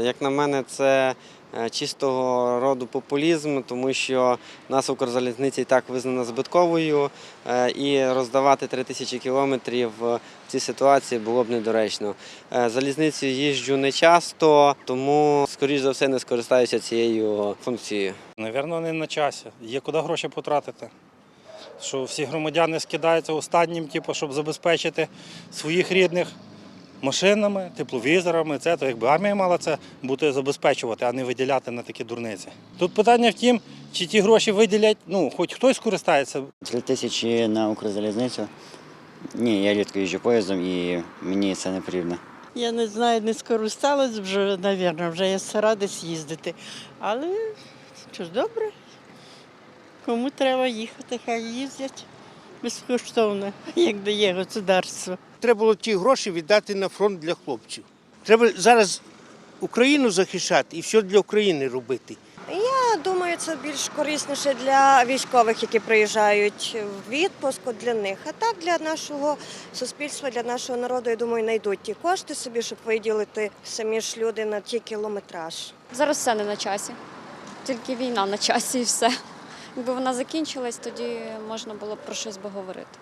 Як на мене, це е, чистого роду популізм, тому що нас Укрзалізниця і так визнана збитковою, е, і роздавати 3 тисячі кілометрів в цій ситуації було б недоречно. Е, Залізницею їжджу не часто, тому, скоріш за все, не скористаюся цією функцією. Навірно, не на часі. Є куди гроші потратити. Що всі громадяни скидаються останнім, типу, щоб забезпечити своїх рідних машинами, тепловізорами. Це то якби армія мала це бути забезпечувати, а не виділяти на такі дурниці. Тут питання в тім, чи ті гроші виділять, ну, хоч хтось скористається, Три тисячі на Укрзалізницю. Ні, я рідко їжджу поїздом і мені це не потрібно. Я не знаю, не скористалась вже, напевно, вже я стара десь їздити. Але що ж добре, кому треба їхати, хай їздять безкоштовно, як дає государство. Треба було ті гроші віддати на фронт для хлопців. Треба зараз Україну захищати і все для України робити. Я думаю, це більш корисніше для військових, які приїжджають в відпуск для них. А так для нашого суспільства, для нашого народу, я думаю, знайдуть ті кошти собі, щоб виділити самі ж люди на ті кілометраж. Зараз все не на часі. Тільки війна на часі і все. Якби вона закінчилась, тоді можна було про щось би говорити.